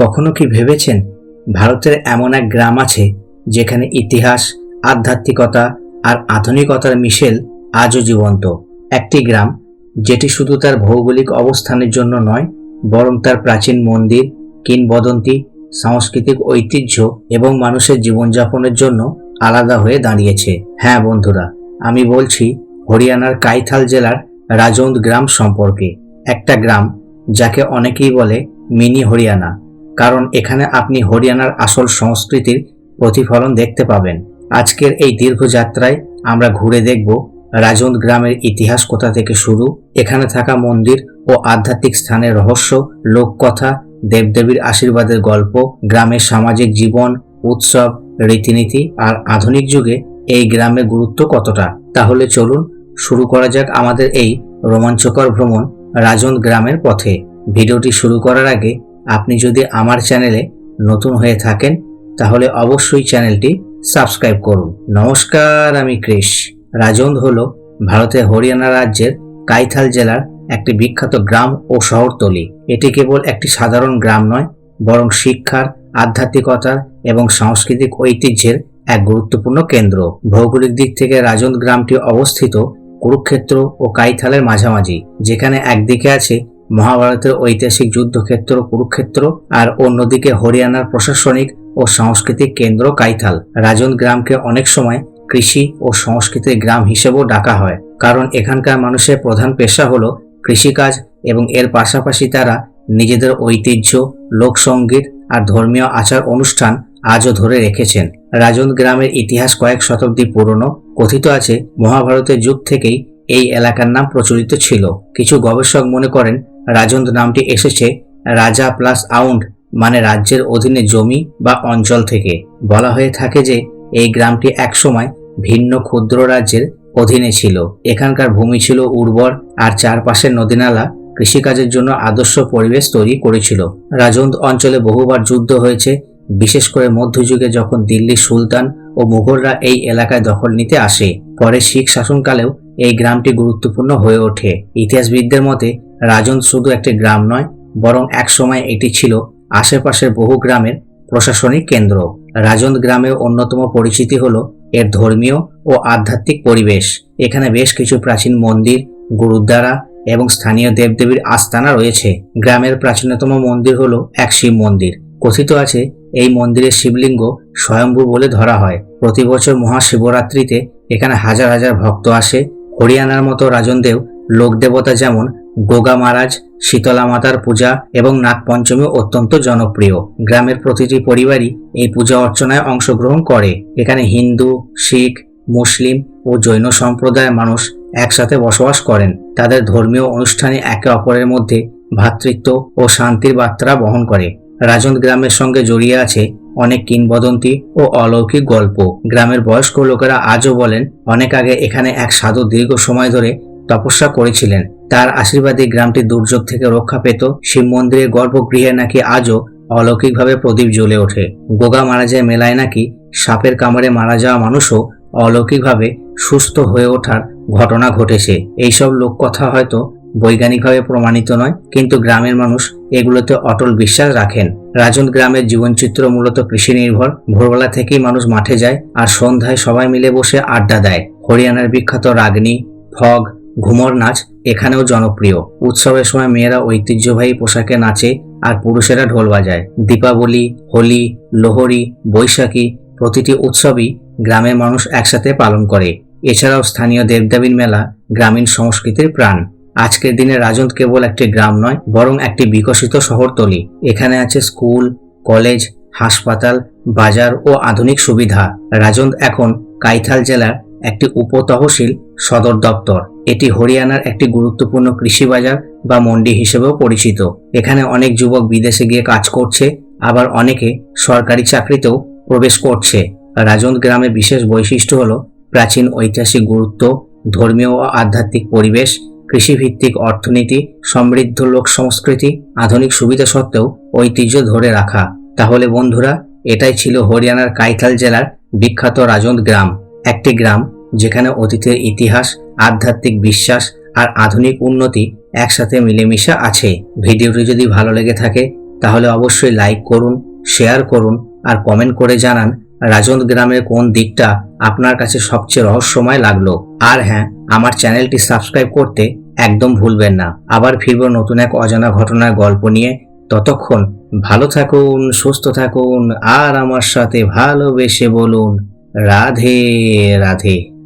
কখনো কি ভেবেছেন ভারতের এমন এক গ্রাম আছে যেখানে ইতিহাস, আধ্যাত্মিকতা আর আধুনিকতার মিশেল আজও জীবন্ত? একটি গ্রাম যেটি শুধু তার ভৌগোলিক অবস্থানের জন্য নয়, বরং তার প্রাচীন মন্দির, কিংবদন্তি, সাংস্কৃতিক ঐতিহ্য এবং মানুষের জীবনযাপনের জন্য আলাদা হয়ে দাঁড়িয়েছে। হ্যাঁ বন্ধুরা, আমি বলছি হরিয়ানার কাইথাল জেলার রাজৌন্দ গ্রাম সম্পর্কে। একটা গ্রাম যাকে অনেকেই বলে মিনি হরিয়ানা। কারণ এখানে আপনি হরিয়ানার আসল সংস্কৃতির প্রতিফলন দেখতে পাবেন। আজকের এই দীর্ঘ যাত্রায় আমরা ঘুরে দেখব রাজৌন্দ গ্রামের ইতিহাস কোথা থেকে শুরু, এখানে থাকা মন্দির ও আধ্যাত্মিক স্থানের রহস্য, লোককথা, দেবদেবীর আশীর্বাদের গল্প, গ্রামের সামাজিক জীবন, উৎসব, রীতিনীতি আর আধুনিক যুগে এই গ্রামের গুরুত্ব কতটা। তাহলে চলুন শুরু করা যাক আমাদের এই রোমাঞ্চকর ভ্রমণ রাজন গ্রামের পথে। ভিডিওটি শুরু করার আগে আপনি যদি আমার চ্যানেলে নতুন হয়ে থাকেন, তাহলে অবশ্যই চ্যানেলটি সাবস্ক্রাইব করুন। নমস্কার, আমি ক্রিশ। রাজন্দ হল ভারতের হরিয়ানা রাজ্যের কাইথাল জেলার একটি বিখ্যাত গ্রাম ও শহরতলি। এটি কেবল একটি সাধারণ গ্রাম নয়, বরং শিক্ষার, আধ্যাত্মিকতার এবং সাংস্কৃতিক ঐতিহ্যের এক গুরুত্বপূর্ণ কেন্দ্র। ভৌগোলিক দিক থেকে রাজন্দ গ্রামটি অবস্থিত কুরুক্ষেত্র ও কাইথালের মাঝামাঝি, যেখানে একদিকে আছে মহাভারতের ঐতিহাসিক যুদ্ধক্ষেত্র, কুরুক্ষেত্র আর অন্যদিকে হরিয়ানার প্রশাসনিক ও সাংস্কৃতিক কেন্দ্র কাইথাল। রাজন গ্রামকে অনেক সময় কৃষি ও সংস্কৃতির গ্রাম হিসেবেও ডাকা হয়। কারণ এখানকার মানুষের প্রধান পেশা হলো কৃষিকাজ এবং এর পাশাপাশি তারা নিজেদের ঐতিহ্য, লোকসঙ্গীত আর ধর্মীয় আচার অনুষ্ঠান আজও ধরে রেখেছেন। রাজন গ্রামের ইতিহাস কয়েক শতাব্দী পুরনো, কথিত আছে, মহাভারতের যুগ থেকেই এই এলাকার নাম প্রচলিত ছিল। কিছু গবেষক মনে করেন রাজন্দ নামটি এসেছে রাজা প্লাস আউন্ড মানে রাজ্যের অধীনে জমি বা অঞ্চল থেকে। বলা হয়ে থাকে যে, এই গ্রামটি একসময় ভিন্ন ক্ষুদ্র রাজ্যের অধীনে ছিল। এখানকার ভূমি ছিল উর্বর আর চারপাশের নদীনালা কৃষিকাজের জন্য আদর্শ পরিবেশ তৈরি করেছিল। রাজন্দ অঞ্চলে বহুবার যুদ্ধ হয়েছে, বিশেষ করে মধ্যযুগে যখন দিল্লির সুলতান ও মুঘলরা এই এলাকায় দখল নিতে আসে। পরে শিখ শাসনকালেও এই গ্রামটি গুরুত্বপূর্ণ হয়ে ওঠে। ইতিহাসবিদদের মতে রাজন্দ শুধু একটি গ্রাম নয়, বরং একসময় এটি ছিল আশেপাশের বহু গ্রামের প্রশাসনিক কেন্দ্র। রাজন্দ গ্রামের অন্যতম পরিচিতি হল এর ধর্মীয় ও আধ্যাত্মিক পরিবেশ। এখানে বেশ কিছু প্রাচীন মন্দির, গুরুদ্বারা এবং স্থানীয় দেবদেবীর আস্তানা রয়েছে। গ্রামের প্রাচীনতম মন্দির হল এক শিব মন্দির। কথিত আছে, এই মন্দিরের শিবলিঙ্গ স্বয়ম্ভু বলে ধরা হয়। প্রতি বছর মহাশিবরাত্রিতে এখানে হাজার হাজার ভক্ত আসে। হরিয়ানার মতো রাজনদেও লোকদেবতা যেমন গোগা মহারাজ, শীতলা মাতার পূজা এবং নাগপঞ্চমী অত্যন্ত জনপ্রিয়। গ্রামের প্রতিটি পরিবারই এই পূজা অর্চনায় অংশগ্রহণ করে। এখানে হিন্দু, শিখ, মুসলিম ও জৈন সম্প্রদায়ের মানুষ একসাথে বসবাস করেন। তাদের ধর্মীয় অনুষ্ঠানে একে অপরের মধ্যে ভ্রাতৃত্ব ও শান্তির বার্তা বহন করে। রাজন্দ গ্রামের সঙ্গে জড়িয়ে আছে অনেক কিংবদন্তি ও অলৌকিক গল্প। গ্রামের বয়স্ক লোকেরা আজও বলেন, অনেক আগে এখানে এক সাধু দীর্ঘ সময় ধরে তপস্যা করেছিলেন। তার আশীর্বাদে গ্রামটি দুর্যোগ থেকে রক্ষা পেত। শিব মন্দিরের গর্ভগৃহে নাকি আজও অলৌকিকভাবে প্রদীপ জ্বলে ওঠে। গোগা মারা যায় মেলায় নাকি সাপের কামড়ে মারা যাওয়া মানুষও অলৌকিকভাবে সুস্থ হয়ে ওঠার ঘটনা ঘটেছে। এইসব লোককথা হয়তো বৈজ্ঞানিকভাবে প্রমাণিত নয়, কিন্তু গ্রামের মানুষ এগুলোতে অটল বিশ্বাস রাখেন। রাজন্দ গ্রামের জীবনচিত্র মূলত কৃষি নির্ভর ভোরবেলা থেকেই মানুষ মাঠে যায় আর সন্ধ্যায় সবাই মিলে বসে আড্ডা দেয়। হরিয়ানার বিখ্যাত রাগনি, ফগ, ঘুমর নাচ এখানেও জনপ্রিয়। উৎসবের সময় মেয়েরা ঐতিহ্যবাহী পোশাকে নাচে আর পুরুষেরা ঢোল বাজায়। দীপাবলি, হোলি, লোহরি, বৈশাখী প্রতিটি উৎসবই গ্রামের মানুষ একসাথে পালন করে। এছাড়াও স্থানীয় দেবদেবীর মেলা গ্রামীণ সংস্কৃতির প্রাণ। আজকের দিনে রাজন্দ কেবল একটি গ্রাম নয়, বরং একটি বিকশিত শহরতলি। এখানে আছে স্কুল, কলেজ, হাসপাতাল, বাজার ও আধুনিক সুবিধা। রাজন্দ এখন কাইথাল জেলার একটি উপতহসিল সদর দপ্তর। এটি হরিয়ানার একটি গুরুত্বপূর্ণ কৃষি বাজার বা মন্ডি হিসেবেও পরিচিত। এখানে অনেক যুবক বিদেশে গিয়ে কাজ করছে, আবার অনেকে সরকারি চাকরিতেও প্রবেশ করছে। রাজন্দ গ্রামে বিশেষ বৈশিষ্ট্য হল প্রাচীন ঐতিহাসিক গুরুত্ব, ধর্মীয় ও আধ্যাত্মিক পরিবেশ, কৃষিভিত্তিক অর্থনীতি, সমৃদ্ধ লোক সংস্কৃতি, আধুনিক সুবিধা সত্ত্বেও ঐতিহ্য ধরে রাখা। তাহলে বন্ধুরা, এটাই ছিল হরিয়ানার কাইথাল জেলার বিখ্যাত রাজন্দ গ্রাম। একটি গ্রাম যেখানে অতীতের ইতিহাস আধ্যাত্মিক বিশ্বাস আর আধুনিক উন্নতি একসাথে মিলেমিশে আছে। ভিডিওটি যদি ভালো লেগে থাকে, তাহলে অবশ্যই লাইক করুন শেয়ার করুন, আর কমেন্ট করে জানান রাজন্দ গ্রামের কোন দিকটা আপনার কাছে সবচেয়ে রহস্যময় লাগল। আর হ্যাঁ আমার চ্যানেলটি সাবস্ক্রাইব করতে একদম ভুলবেন না। আবার ফিরবো নতুন এক অজানা ঘটনার গল্প নিয়ে। ততক্ষণ ভালো থাকুন, সুস্থ থাকুন, আর আমার সাথে ভালোবেসে বলুন, রাধে রাধে।